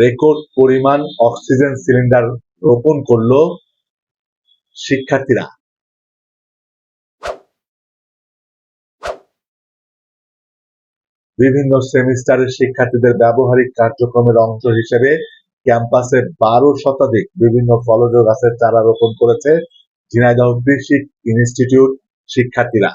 Record পরিমাণ oxygen cylinder রোপণ করল শিক্ষার্থীরা। বিভিন্ন সেমিস্টারের শিক্ষার্থীদের ব্যবহারিক কার্যক্রমের অংশ হিসেবে ক্যাম্পাসে বারো শতাধিক বিভিন্ন ফলজ গাছের চারা রোপণ করেছে ঝিনাইদহ কৃষি ইনস্টিটিউট শিক্ষার্থীরা।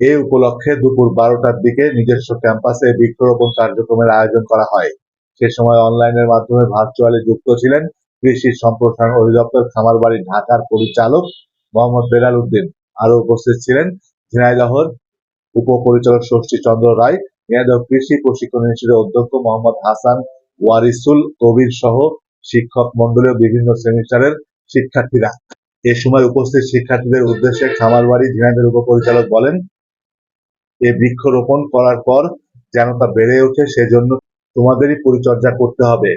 এ উপলক্ষে দুপুর বারোটার দিকে নিজস্ব ক্যাম্পাসে বৃক্ষরোপণ কার্যক্রমের আয়োজন করা হয়। সে সময় অনলাইনের মাধ্যমে ভার্চুয়ালি যুক্ত ছিলেন কৃষি সম্প্রসারণ অধিদপ্তর খামারবাড়ি ঢাকার পরিচালক মোহাম্মদ বেলাল উদ্দিন। আরও উপস্থিত ছিলেন ঝিনাইদহর উপপরিচালক ষষ্ঠী চন্দ্র রায়, ঝিনাইদহ কৃষি প্রশিক্ষণ ইনস্টিটিউটের অধ্যক্ষ মোহাম্মদ হাসান ওয়ারিসুল কবির সহ শিক্ষক মন্ডলীয় বিভিন্ন সেমিস্টারের শিক্ষার্থীরা। এ সময় উপস্থিত শিক্ষার্থীদের উদ্দেশ্যে খামারবাড়ি ঝিনাইদহের উপপরিচালক বলেন, এ বৃক্ষরোপণ করার পর যেন তা বেড়ে ওঠে, সেজন্য তোমাদেরই পরিচর্যা করতে হবে।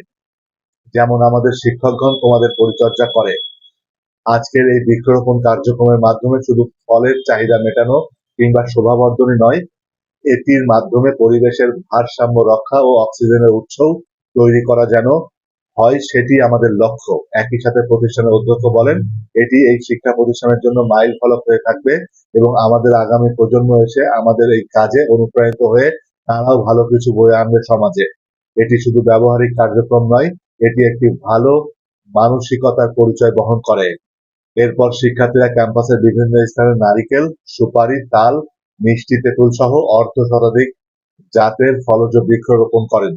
যেমন আমাদের শিক্ষকগণ তোমাদের পরিচর্যা করে। আজকের এই বৃক্ষরোপণ কার্যক্রমের মাধ্যমে শুধু ফলের চাহিদা মেটানো কিংবা শোভাবর্ধনই নয়, এটির মাধ্যমে পরিবেশের ভারসাম্য রক্ষা ও অক্সিজেনের উৎসও তৈরি করা যেন হয় সেটি আমাদের লক্ষ্য। একই সাথে প্রতিষ্ঠানের অধ্যক্ষ বলেন, এটি এই শিক্ষা প্রতিষ্ঠানের জন্য মাইল ফলক হয়ে থাকবে এবং আমাদের আগামী প্রজন্ম এসে আমাদের এই কাজে অনুপ্রাণিত হয়ে তারাও ভালো কিছু বয়ে আনবে সমাজে। এটি শুধু ব্যবহারিক কার্যক্রম নয়, এটি একটি ভালো মানসিকতার পরিচয় বহন করে। এরপর শিক্ষার্থীরা ক্যাম্পাসের বিভিন্ন স্থানে নারিকেল, সুপারি, তাল, মিষ্টি, তেঁতুল সহ অর্ধ শতাধিক জাতের ফলজ বৃক্ষ বৃক্ষরোপণ করেন।